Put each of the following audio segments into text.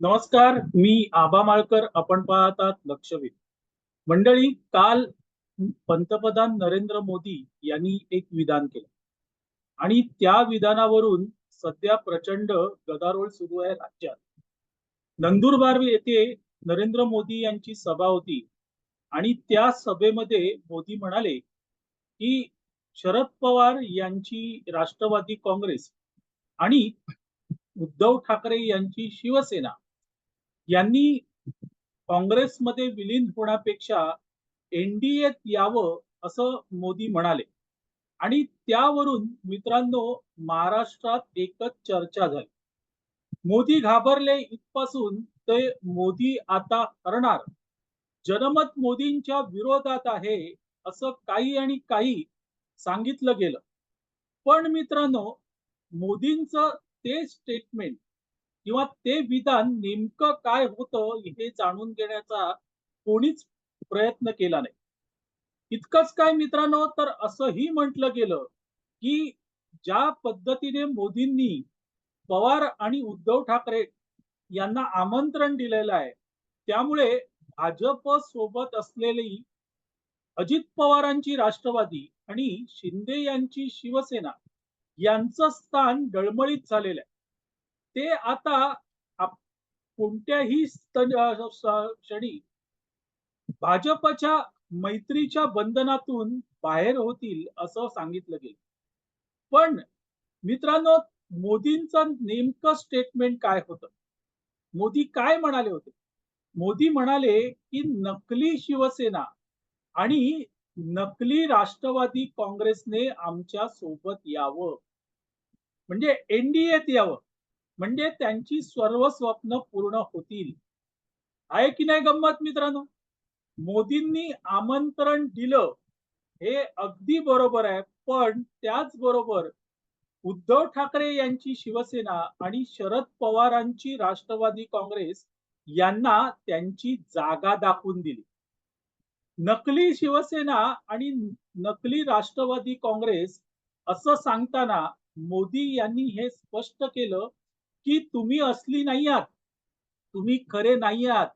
नमस्कार मी आबा माळकर आपण पाहतात लक्षवेध. मंडळी काल पंतप्रधान नरेंद्र मोदी यांनी एक विधान केलं. आणि त्या विधानावरून सध्या प्रचंड गदारोळ सुरू आहे राज्यात. नंदुरबार येथे नरेंद्र मोदी यांची सभा होती. आणि त्या सभेमध्ये मोदी म्हणाले की शरद पवार यांची राष्ट्रवादी काँग्रेस आणि उद्धव ठाकरे यांची शिवसेना यांनी काँग्रेसमध्ये विलीन होण्यापेक्षा एनडीएत यावं असं मोदी म्हणाले. आणि त्यावरून मित्रांनो महाराष्ट्रात एकच चर्चा झाली. मोदी घाबरले इथपासून ते मोदी आता हरणार. जनमत मोदींच्या विरोधात आहे असं काही आणि काही सांगितलं गेलं. पण मित्रांनो मोदींचं ते स्टेटमेंट किंवा ते विधान नेमकं काय होतं हे जाणून घेण्याचा कोणीच प्रयत्न केला नाही. इतकंच काय मित्रांनो तर असंही म्हटलं गेलं की ज्या पद्धतीने मोदींनी पवार आणि उद्धव ठाकरे यांना आमंत्रण दिलेलं आहे त्यामुळे भाजप सोबत असलेली अजित पवारांची राष्ट्रवादी आणि शिंदे यांची शिवसेना यांचं स्थान डळमळीत झालेलं आहे. ते आता कोणत्याही क्षणी भाजपच्या मैत्रीच्या बंधनातून बाहेर होतील असं सांगितलं गेलं. पण मित्रांनो मोदींचं नेमकं स्टेटमेंट काय होतं? मोदी काय म्हणाले होते? मोदी म्हणाले की नकली शिवसेना आणि नकली राष्ट्रवादी काँग्रेसने आमच्यासोबत यावं. म्हणजे एनडीएत यावं. म्हणजे त्यांची सर्व स्वप्न पूर्ण होतील. आहे की नाही गंमत मित्रांनो? मोदींनी आमंत्रण दिलं हे अगदी बरोबर आहे पण त्याचबरोबर उद्धव ठाकरे यांची शिवसेना आणि शरद पवारांची राष्ट्रवादी काँग्रेस यांना त्यांची जागा दाखवून दिली. नकली शिवसेना आणि नकली राष्ट्रवादी काँग्रेस असं सांगताना मोदी यांनी हे स्पष्ट केलं की तुम्ही असली नाही आहात तुम्ही खरे नाही आहात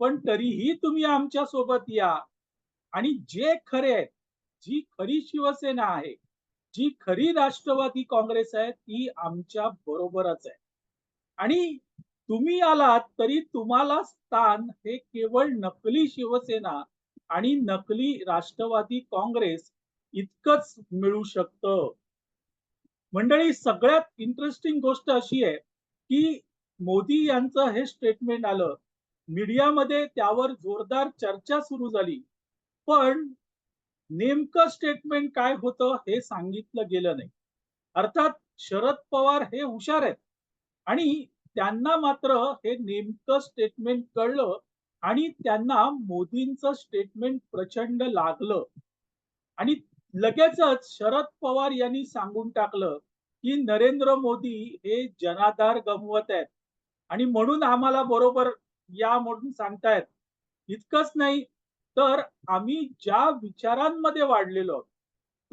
पण तरीही तुम्ही आमच्यासोबत या. आणि जे खरे आहेत जी खरी शिवसेना आहे जी खरी राष्ट्रवादी काँग्रेस आहे ती आमच्या बरोबरच आहे आणि तुम्ही आलात तरी तुम्हाला स्थान हे केवळ नकली शिवसेना आणि नकली राष्ट्रवादी काँग्रेस इतकंच मिळू शकतं. मंडळी सगळ्यात इंटरेस्टिंग गोष्ट अशी आहे की मोदी यांचं हे स्टेटमेंट आलं मीडियामध्ये त्यावर जोरदार चर्चा सुरू झाली. पण नेमकं स्टेटमेंट काय होतं हे सांगितलं गेलं नाही. अर्थात शरद पवार हे हुशार आहेत. आणि त्यांना मात्र हे नेमकं स्टेटमेंट कळलं आणि त्यांना मोदींचं स्टेटमेंट प्रचंड लागलं. आणि लगेचच शरद पवार यांनी सांगून टाकलं की नरेंद्र मोदी हे जनाधार गमवत आहेत. आणि म्हणून आम्हाला बरोबर या म्हणून सांगतायत. इतकंच नाही तर आम्ही ज्या विचारांमध्ये वाढलेलो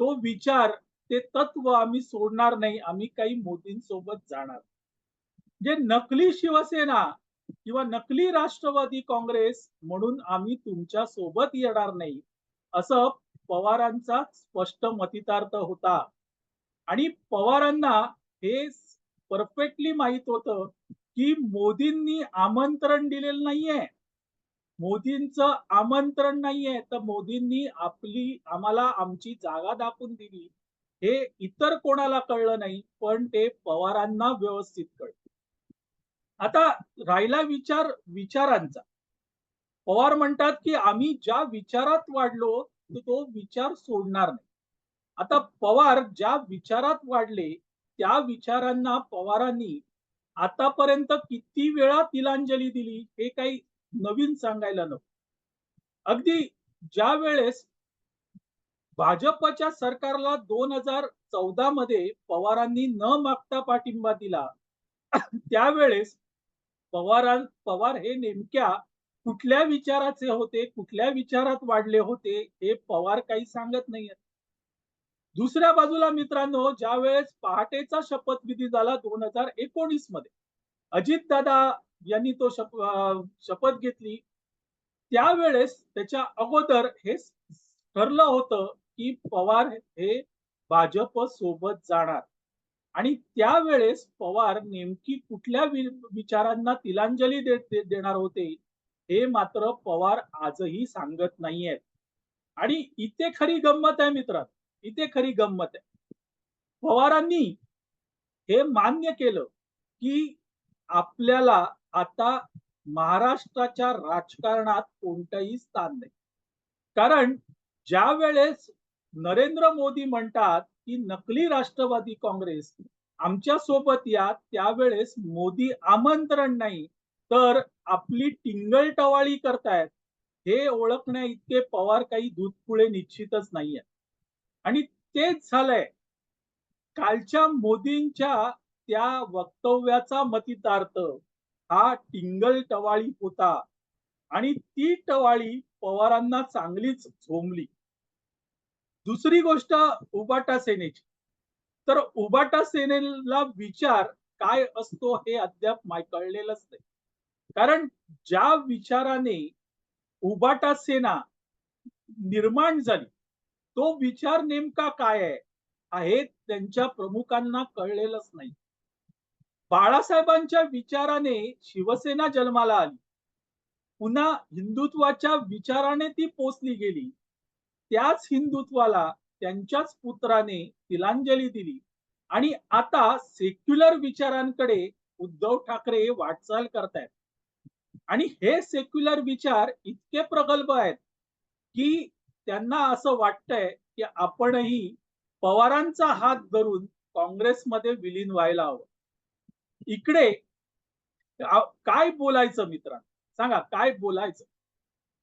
तो विचार ते तत्व आम्ही सोडणार नाही आम्ही काही मोदींसोबत जाणार. जे नकली शिवसेना किंवा नकली राष्ट्रवादी काँग्रेस म्हणून आम्ही तुमच्यासोबत येणार नाही असं पवारांचा स्पष्ट मतितार्थ होता. आणि पवारांना हे परफेक्टली माहीत होतं की मोदींनी आमंत्रण दिलेलं नाहीये. मोदींचं आमंत्रण नाहीये. तर मोदींनी आपली आम्हाला आमची जागा दाखवून दिली. हे इतर कोणाला कळलं नाही पण ते पवारांना व्यवस्थित कळलं. आता राहिला विचार विचारांचा. पवार म्हणतात की आम्ही ज्या विचारात वाढलो तो विचार सोडणार नाही. आता पवार ज्या विचारात वाढले त्या विचारांना पवारांनी आतापर्यंत किती वेळा तिलांजली दिली हे काही नवीन सांगायला नको. अगदी ज्या वेळेस भाजपच्या सरकारला दोन हजार चौदा मध्ये पवारांनी न मागता पाठिंबा दिला त्यावेळेस पवारां पवार हे नेमक्या कुठल्या विचाराचे होते कुठल्या विचारात वाढले होते हे पवार काही सांगत नाहीयेत. दुसऱ्या बाजूला मित्रांनो ज्या वेळेस पहाटेचा शपथविधी झाला दोन हजार एकोणीसमध्ये अजित दादा यांनी तो शप शपथ घेतली. त्यावेळेस त्याच्या अगोदर हे ठरलं होतं, की पवार हे भाजप सोबत जाणार आणि त्यावेळेस पवार नेमकी कुठल्या विचारांना तिलांजली दे दे देणार होते, हे मात्र पवार आजही सांगत नाहीयेत. आणि इथे खरी गंमत आहे मित्रांनो, इथे खरी गंमत आहे. पवारांनी हे मान्य केलं, की आपल्याला आता महाराष्ट्राच्या राजकारणात कोणतंही स्थान नाही. कारण ज्यावेळेस नरेंद्र मोदी म्हणतात, की नकली राष्ट्रवादी काँग्रेस आमच्यासोबत या, त्यावेळेस मोदी आमंत्रण नाही, तर आपली टिंगल-टवाळी करतायत, हे ओळखण्याइतके पवार काही दूधपुळे निश्चितच नाहीये आणि तेच झालंय. कालच्या मोदींच्या त्या वक्तव्याचा मतितार्थ हा टिंगल-टवाळी होता आणि ती टवाळी पवारांना चांगलीच झोंबली. दुसरी गोष्ट उबाटा सेनेची. तर उबाटा सेनेला विचार काय असतो हे अद्याप माय कळलेलंच नाही. कारण ज्या विचाराने उबाटा सेना निर्माण झाली, तो विचार नेमका काय आहे? हे त्यांच्या प्रमुखांना कळलेलंच नाही. बाळासाहेबांच्या विचाराने शिवसेना जन्माला आली. पुन्हा हिंदुत्वाच्या विचाराने ती पोचली गेली. त्याच हिंदुत्वाला त्यांच्याच पुत्राने तिलांजली दिली आणि आता सेक्युलर विचारांकडे उद्धव ठाकरे वाटचाल करतायत. आणि हे सेक्युलर विचार इतके प्रगल्भ आहेत, की त्यांना असं वाटतंय, की आपणही पवारांचा हात धरून काँग्रेसमध्ये विलीन व्हायला हवं. इकडे काय बोलायचं मित्रांनो? सांगा काय बोलायचं?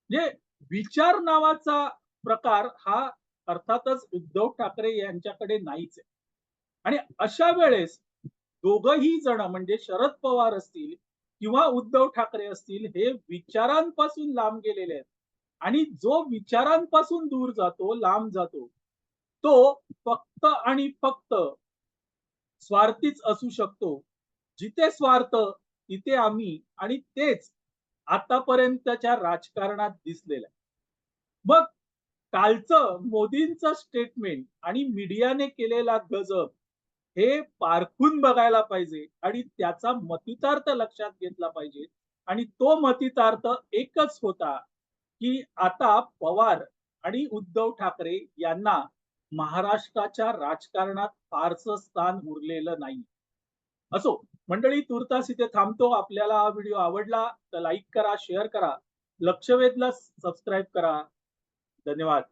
म्हणजे विचार नावाचा प्रकार हा अर्थातच उद्धव ठाकरे यांच्याकडे नाहीच आहे. आणि अशा वेळेस दोघही जण म्हणजे शरद पवार असतील किंवा उद्धव ठाकरे असतील, हे विचारांपासून लांब गेलेले आहेत. आणि जो विचारांपासून दूर जातो, लांब जातो, तो फक्त आणि फक्त स्वार्थीच असू शकतो. जिथे स्वार्थ तिथे आम्ही आणि तेच आतापर्यंतच्या राजकारणात दिसलेलं आहे. मग कालचं मोदींचं स्टेटमेंट आणि मीडियाने केलेला गजब हे पारखून बघायला पाहिजे आणि त्याचा मतितार्थ लक्षात घेतला पाहिजे आणि तो मतितार्थ एकच होता, की आता पवार आणि उद्धव ठाकरे यांना महाराष्ट्राच्या राजकारणात फारसं स्थान उरलेलं नाही. असो, मंडळी तुर्तास इथे थांबतो. आपल्याला हा व्हिडिओ आवडला तर लाईक करा, शेअर करा. लक्षवेधला सबस्क्राईब करा. धन्यवाद.